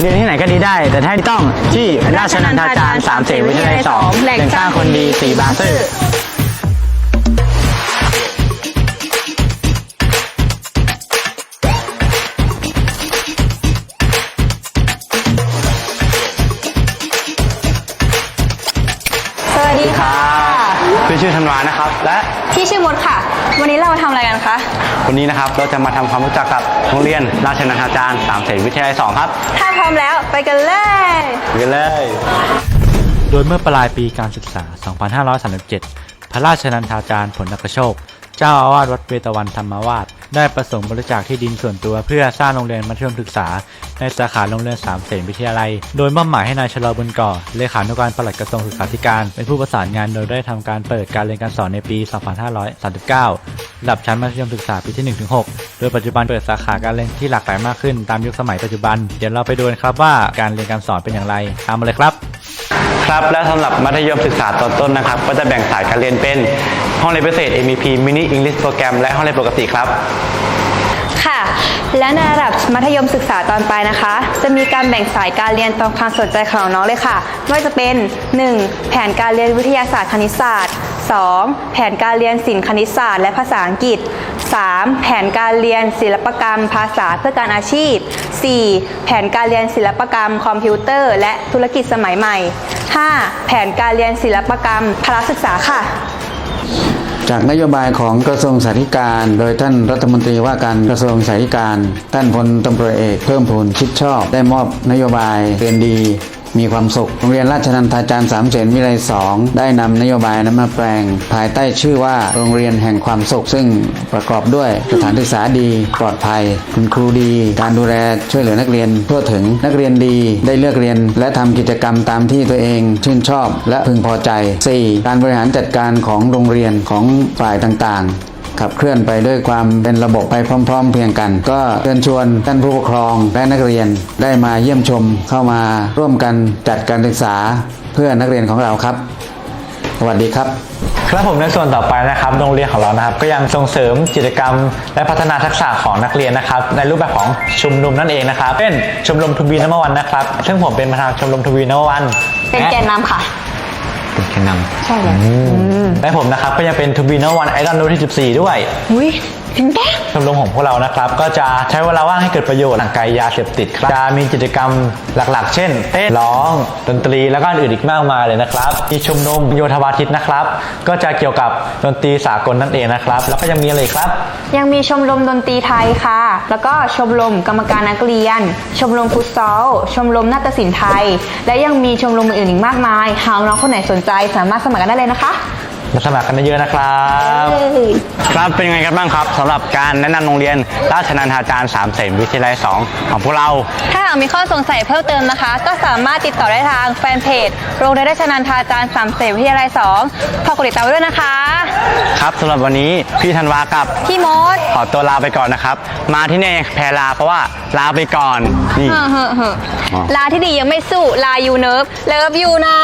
เรียนที่ไหนก็ดีได้ แต่ถ้าต้องที่ราชนันทาจารย์สามเสนวิทยาลัยสองแหล่งสร้างคนดีสีบาซื่อสวัสดีค่ะ พี่ชื่อธันวานะครับ และ พี่ชื่อมดค่ะ วันนี้เรามาทำอะไรกันคะ วันนี้นะครับเราจะมาทำความรู้จักกับโรงเรียนราชนันทาจารย์สามเสนวิทยาลัยสองครับถ้าพร้อมแล้วไปกันเลย ไปกันเลย โดยเมื่อปลายปีการศึกษา 2537 พระราชนันทาจารย์ผลนักโชค เจ้าอาวาสวัดเวตวันธรรมวาส ได้ประสงค์บริจาคที่ดินส่วนตัวเพื่อสร้างโรงเรียนมัธยมศึกษา ในสาขาโรงเรียนสามเสนวิทยาลัย โดยมอบหมายให้นายชลอบุญก่อเลขานุการปลัดกระทรวงศึกษาธิการ เป็นผู้ประสานงานโดยได้ทำการเปิดการเรียนการสอนในปี 2539ระดับชั้นมัธยมศึกษาปีที่ 1-6 โดยปัจจุบันเปิดสาขาการเรียนที่หลากหลายมากขึ้นตามยุคสมัยปัจจุบัน เดี๋ยวเราไปดูกันครับว่าการเรียนการสอนเป็นอย่างไรตามมาเลยครับ ครับ และสำหรับมัธยมศึกษาตอนต้นนะครับ ก็จะแบ่งสายการเรียนเป็นห้องเรียนพิเศษ MEP Mini English Program และห้องเรียนปกติครับค่ะ และในระดับมัธยมศึกษาตอนปลายนะคะ จะมีการแบ่งสายการเรียนตามความสนใจของน้องเลยค่ะไม่ว่าจะเป็น 1. แผนการเรียนวิทยาศาสตร์คณิตศาสตร์ 2. แผนการเรียนศิลป์คณิตศาสตร์และภาษาอังกฤษ 3. แผนการเรียนศิลปกรรมภาษาเพื่อการอาชีพ 4. แผนการเรียนศิลปกรรม คอมพิวเตอร์ และธุรกิจสมัยใหม่ 5. แผนการเรียนศิลปกรรมพละศึกษาค่ะ จากนโยบายของกระทรวงสาธารณการ โดยท่านรัฐมนตรีว่าการกระทรวงสาธารณการ ท่านพลตำรวจเอกเพิ่มพูนชิดชอบ ได้มอบนโยบายเรียนดี มีความสุข โรงเรียนราชนันทาจารย์สามเสนวิไลสองได้นำนโยบายนั้นมาแปลง ภายใต้ชื่อว่าโรงเรียนแห่งความสุข ซึ่งประกอบด้วยสถานศึกษาดี ปลอดภัย คุณครูดี การดูแลช่วยเหลือนักเรียนทั่วถึงนักเรียนดีได้เลือกเรียน และทำกิจกรรมตามที่ตัวเองชื่นชอบ และพึงพอใจ 4. การบริหารจัดการของโรงเรียนของฝ่ายต่างๆ ขับเคลื่อนไปด้วยความเป็นระบบไปพร้อม ๆ เพรียงกัน ก็เชิญชวนท่านผู้ปกครองและนักเรียนได้มาเยี่ยมชมเข้ามาร่วมกันจัดการศึกษาเพื่อนักเรียนของเราครับ สวัสดีครับครับผมในส่วนต่อไปนะครับโรงเรียนของเรานะครับ ก็ยังส่งเสริมกิจกรรม และพัฒนาทักษะของนักเรียนนะครับ ในรูปแบบของชุมนุมนั่นเองนะครับ เป็นชมรมทูบีนัมวันนะครับ ซึ่งผมเป็นประธานชมรมทูบีนัมวัน เป็นแกนนำค่ะ เป็นแกนนำใช่เลย และผมนะครับก็ยังเป็นทูบีนัมวันไอดอลรุ่นที่ 14 ด้วย อุ้ยจริงปะ ชมรมของพวกเรานะครับก็จะใช้เวลาว่างให้เกิดประโยชน์ห่างไกลยาเสพติดครับจะมีกิจกรรมหลักๆ เช่นเต้นร้องดนตรีแล้วก็อื่นอีกมากมายเลยนะครับมีชมรมโยธวาทิตนะครับ ก็จะเกี่ยวกับดนตรีสากลนั่นเองนะครับ แล้วก็ยังมีอะไรครับ ยังมีชมรมดนตรีไทยค่ะ แล้วก็ชมรมกรรมการนักเรียน ชมรมฟุตซอลชมรมนาฏศิลป์ไทย และยังมีชมรมอื่นอีกมากมาย หากน้องคนไหนสนใจสามารถสมัครกันได้เลยนะคะ มาสมัครกันเยอะๆนะครับ ครับเป็นยังไงกันบ้างครับสำหรับการแนะนำโรงเรียน ราชนันทาจารย์สามเสนวิทยาลัยสองของพวกเรา ถ้าหากมีข้อสงสัยเพิ่มเติมนะคะ ก็สามารถติดต่อได้ทางแฟนเพจโรงเรียนราชนันทาจารย์สามเสนวิทยาลัย2ฝากกดติดตามไว้ด้วยนะคะ ครับสำหรับวันนี้พี่ธันวากับ พี่มดขอตัวลาไปก่อนนะครับ มาที่นี่แพรลาเพราะว่าลาไปก่อนนี่ เฮ้อเฮ้อเฮ้ออ๋อลาที่ดียังไม่สู้ลายูเนิร์ฟเลิฟยูนะ